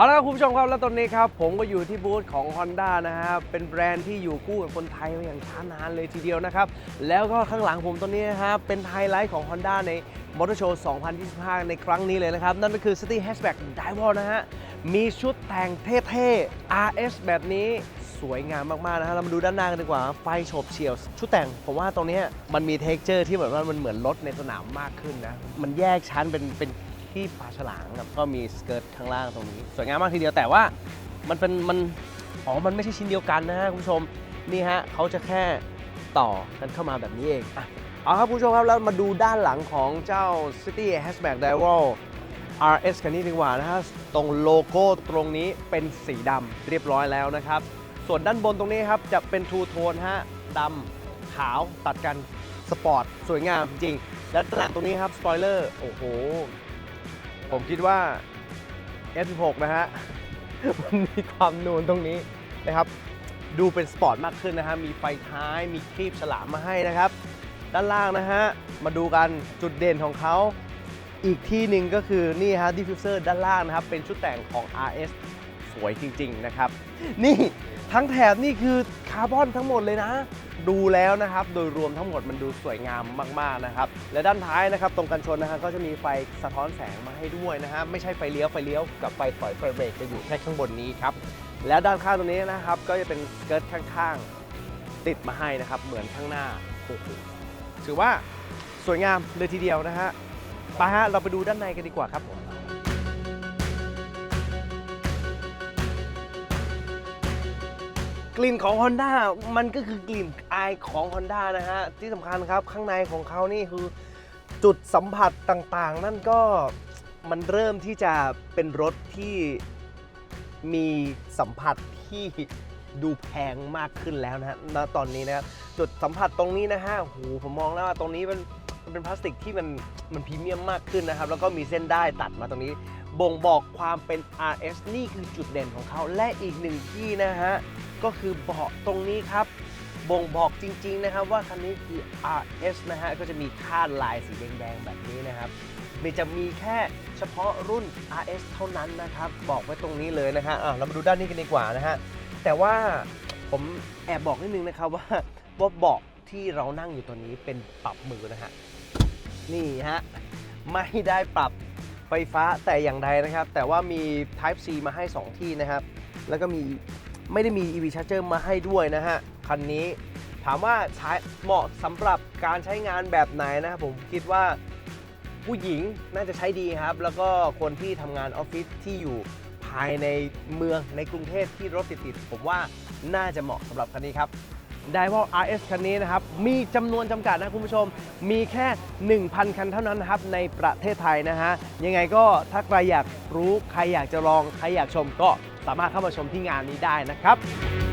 เอาละครับคุณผู้ชมครับแล้วตอนนี้ครับ ผมก็อยู่ที่บูธของ Honda นะฮะเป็นแบรนด์ที่อยู่คู่กับคนไทยมาอย่างช้านานเลยทีเดียวนะครับ แล้วก็ข้างหลังผมตอนนี้นะครับเป็นไฮไลท์ของ Honda ใน Motor Show 2025 ในครั้งนี้เลยนะครับ นั่นก็คือ City Hatchback d i v a l นะฮะ มีชุดแต่งเท่ๆ RS แบบนี้สวยงามมากๆนะฮะ เรามาดูด้านหน้ากันดีกว่า ไฟโฉบเฉี่ยว ชุดแต่ง ผมว่าตรงนี้มันมีเท็กเจอร์ที่แบบว่ามันเหมือนรถในสนามมากขึ้นนะ มันแยกชั้นเป็นเป็น ที่ปลาฉลามครับก็มีสเกิร์ตข้างล่างตรงนี้ สวยงามมากทีเดียวแต่ว่ามันเป็นมันอ๋อมันไม่ใช่ชิ้นเดียวกันนะฮะคุณผู้ชมนี่ฮะเขาจะแค่ต่อกันเข้ามาแบบนี้เองอะเอาครับคุณผู้ชมครับแล้วมาดูด้านหลังของเจ้า City Hatchback d i v a l RS คันนี้ดีกว่านะฮะตรงโลโก้ตรงนี้เป็นสีดำเรียบร้อยแล้วนะครับ ส่วนด้านบนตรงนี้ครับจะเป็นทูโทนฮะดำขาวตัดกันสปอร์ตสวยงามจริงและด้านตรงนี้ครับ สปอยเลอร์ โอ้โห ผมคิดว่า F16 นะฮะ มันมีความนูนตรงนี้นะครับ ดูเป็นสปอร์ตมากขึ้นนะฮะ มีไฟท้าย มีครีบฉลามมาให้นะครับ ด้านล่างนะฮะ มาดูกันจุดเด่นของเขาอีกที่หนึ่งก็คือนี่ฮะดิฟฟิวเซอร์ด้านล่างนะครับ เป็นชุดแต่งของ RS สวยจริงๆนะครับ นี่ทั้งแถบนี่คือคาร์บอนทั้งหมดเลยนะ ดูแล้วนะครับ โดยรวมทั้งหมดมันดูสวยงามมากๆนะครับ และด้านท้ายนะครับตรงกันชนนะฮะก็จะมีไฟสะท้อนแสงมาให้ด้วยนะฮะไม่ใช่ไฟเลี้ยวไฟเลี้ยวกับไฟถอยไฟเบรกจะอยู่แค่ข้างบนนี้ครับและด้านข้างตรงนี้นะครับ ก็จะเป็นเกิร์ตข้างๆ ติดมาให้นะครับ เหมือนข้างหน้าโอ้โหถือว่าสวยงามเลยทีเดียวนะฮะไปฮะเราไปดูด้านในกันดีกว่าครับผม กลิ่นของ Honda มันก็คือกลิ่นอายของ Honda นะฮะ ที่สำคัญครับข้างในของเขานี่คือจุดสัมผัสต่างๆ นั่นก็มันเริ่มที่จะเป็นรถที่มีสัมผัสที่ดูแพงมากขึ้นแล้วนะฮะณตอนนี้นะครับจุดสัมผัสตรงนี้นะฮะโอ้โหผมมองแล้วว่าตรงนี้มันมันเป็นพลาสติกที่มันมันพรีเมียมมากขึ้นนะครับ แล้วก็มีเส้นได้ตัดมาตรงนี้ บ่งบอกความเป็น RS นี่คือจุดเด่นของเขาและอีกหนึ่งที่นะฮะ ก็คือเบาะตรงนี้ครับ บ่งบอกจริงๆนะครับว่าคันนี้คือ RS นะฮะ ก็จะมีคาดลายสีแดงๆแบบนี้นะครับมันจะมีแค่เฉพาะรุ่น RS เท่านั้นนะครับ บอกไว้ตรงนี้เลยนะฮะเรามาดูด้านนี้กันดีกว่านะฮะ แต่ว่าผมแอบบอกนิดนึงนะครับว่าว่าเบาะที่เรานั่งอยู่ตัวนี้เป็นปรับมือนะฮะ นี่ฮะ ไม่ได้ปรับไฟฟ้าแต่อย่างใดนะครับ แต่ว่ามี Type C มาให้ 2 ที่นะครับ แล้วก็มี ไม่ได้มี EV Charger มาให้ด้วยนะฮะ คันนี้ถามว่าใช้เหมาะสำหรับการใช้งานแบบไหนนะครับผมคิดว่าผู้หญิงน่าจะใช้ดีครับ แล้วก็คนที่ทำงานออฟฟิศที่อยู่ภายในเมืองในกรุงเทพที่รถติดๆผมว่าน่าจะเหมาะสำหรับคันนี้ครับไดวอล RS คันนี้นะครับ มีจำนวนจำกัดนะคุณผู้ชม มีแค่ 1,000 คันเท่านั้นนะครับ ในประเทศไทยนะฮะ ยังไงก็ถ้าใครอยากรู้ ใครอยากจะลอง ใครอยากชมก็ สามารถเข้ามาชมที่งานนี้ได้นะครับ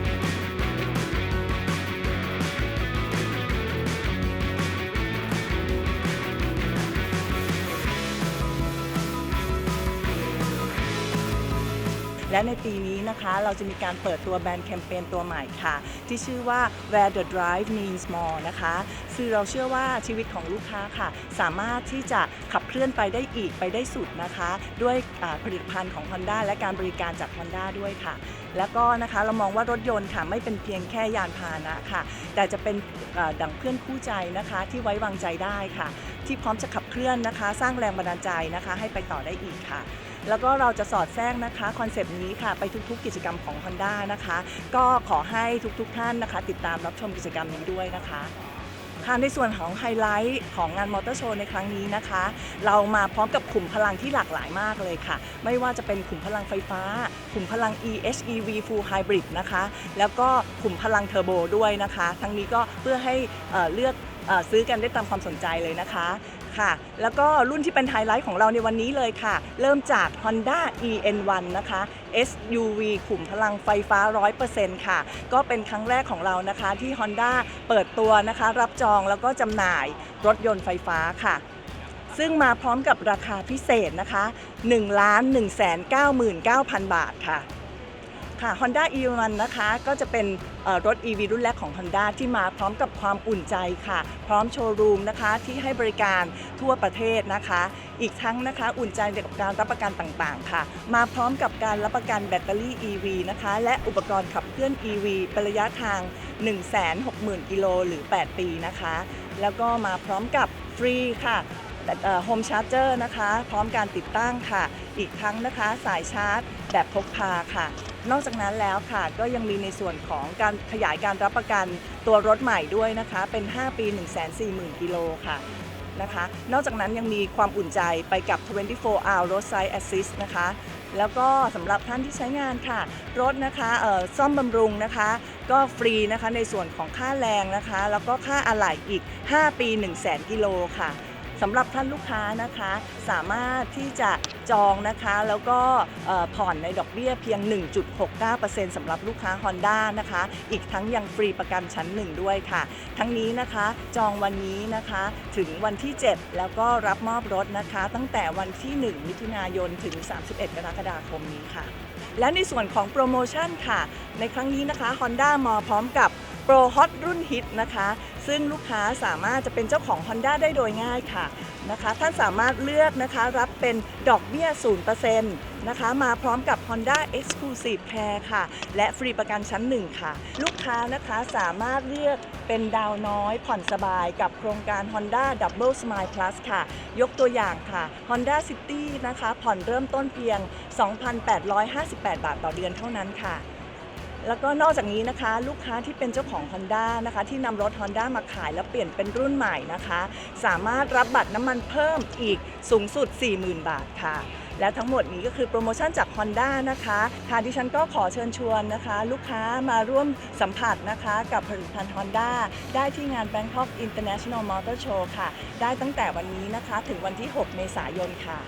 และในปีนี้นะคะเราจะมีการเปิดตัวแบรนด์แคมเปญตัวใหม่ค่ะ ที่ชื่อว่า Where the Drive Means More นะคะคือเราเชื่อว่าชีวิตของลูกค้าค่ะ สามารถที่จะขับเคลื่อนไปได้อีกไปได้สุดนะคะ ด้วยผลิตภัณฑ์ของ Honda และการบริการจาก Honda ด้วยค่ะ แล้วก็นะคะเรามองว่ารถยนต์ค่ะไม่เป็นเพียงแค่ยานพาหนะค่ะ แต่จะเป็นดั่งเพื่อนคู่ใจนะคะที่ไว้วางใจได้ค่ะ ที่พร้อมจะขับเคลื่อนนะคะ สร้างแรงบันดาลใจนะคะ ให้ไปต่อได้อีกค่ะ แล้วก็เราจะสอดแทรกนะคะคอนเซปต์นี้ค่ะไปทุกๆ กิจกรรมของ Honda นะคะ ก็ขอให้ทุกๆ ท่านนะคะ ติดตามรับชมกิจกรรมนี้ด้วยนะคะค่ะในส่วนของไฮไลท์ของงานมอเตอร์โชว์ในครั้งนี้นะคะ เรามาพร้อมกับขุมพลังที่หลากหลายมากเลยค่ะ ไม่ว่าจะเป็นขุมพลังไฟฟ้า ขุมพลัง EHEV Full Hybrid นะคะ แล้วก็ขุมพลังเทอร์โบด้วยนะคะ ทั้งนี้ก็เพื่อให้เอ่อเลือก ซื้อกันได้ตามความสนใจเลยนะคะค่ะ แล้วก็รุ่นที่เป็นไฮไลท์ของเราในวันนี้เลยค่ะ เริ่มจาก Honda EN1 นะคะ SUV ขุมพลังไฟฟ้า 100%ค่ะ ก็เป็นครั้งแรกของเรานะคะที่ Honda เปิดตัวนะคะ รับจองแล้วก็จำหน่ายรถยนต์ไฟฟ้าค่ะซึ่งมาพร้อมกับราคาพิเศษนะคะ 1 1 9 9 0 0 0 บาทค่ะ ค่ะ Honda e1 นะคะ ก็จะเป็นเอ่อรถ EV รุ่นแรกของ Honda ที่มาพร้อมกับความอุ่นใจค่ะ พร้อมโชว์รูมนะคะที่ให้บริการทั่วประเทศนะคะ อีกทั้งนะคะอุ่นใจกับการรับประกันต่างๆ ค่ะ มาพร้อมกับการรับประกันแบตเตอรี่ EV นะคะ และอุปกรณ์ขับเคลื่อน EV เป็นระยะทาง 160,000 กิโลหรือ 8 ปีนะคะ แล้วก็มาพร้อมกับฟรีค่ะโฮมชาร์จเจอร์นะคะ พร้อมการติดตั้งค่ะ อีกทั้งนะคะสายชาร์จแบบพกพาค่ะ นอกจากนั้นแล้วค่ะก็ยังมีในส่วนของการขยายการรับประกันตัวรถใหม่ด้วยนะคะ เป็น 5 ปี 140,000 กิโลค่ะนะคะ นอกจากนั้นยังมีความอุ่นใจไปกับ 24 hour roadside assist นะคะ แล้วก็สำหรับท่านที่ใช้งานค่ะ รถนะคะซ่อมบำรุงนะคะ ก็ฟรีนะคะในส่วนของค่าแรงนะคะ แล้วก็ค่าอะไหล่อีก 5 ปี 1 0 0 0 0แกิโลค่ะ สำหรับท่านลูกค้านะคะสามารถที่จะจองนะคะแล้วก็ผ่อนในดอกเบี้ยเพียง 1.69%สำหรับลูกค้า Honda นะคะ อีกทั้งยังฟรีประกันชั้น 1 ด้วยค่ะ ทั้งนี้นะคะจองวันนี้นะคะถึงวันที่ 7 แล้วก็รับมอบรถนะคะ ตั้งแต่วันที่ 1 มิถุนายนถึง 31 กรกฎาคมนี้ค่ะ และในส่วนของโปรโมชั่นค่ะ ในครั้งนี้นะคะ Honda มาพร้อมกับ โปรฮอตรุ่นฮิตนะคะ ซึ่งลูกค้าสามารถจะเป็นเจ้าของ Honda ได้โดยง่ายค่ะนะคะท่านสามารถเลือกนะคะรับเป็นดอกเบี้ย 0%นะคะมาพร้อมกับ Honda Exclusive Care ค่ะ และฟรีประกันชั้น 1 ค่ะ ลูกค้านะคะสามารถเลือกเป็นดาวน้อยผ่อนสบายกับโครงการ Honda Double Smile Plus ค่ะ ยกตัวอย่างค่ะ Honda City นะคะผ่อนเริ่มต้นเพียง 2,858 บาทต่อเดือนเท่านั้นค่ะ แล้วก็นอกจากนี้นะคะลูกค้าที่เป็นเจ้าของ Honda นะคะที่นำรถ Honda มาขายแล้วเปลี่ยนเป็นรุ่นใหม่นะคะ สามารถรับบัตรน้ำมันเพิ่มอีกสูงสุด 40,000 บาทค่ะ และทั้งหมดนี้ก็คือโปรโมชั่นจาก Honda นะคะค่ะดิฉันก็ขอเชิญชวนนะคะ ลูกค้ามาร่วมสัมผัสนะคะกับผลิตภัณฑ์ Honda ได้ที่งาน Bangkok International Motor Show ค่ะ ได้ตั้งแต่วันนี้นะคะถึงวันที่ 6 เมษายนค่ะ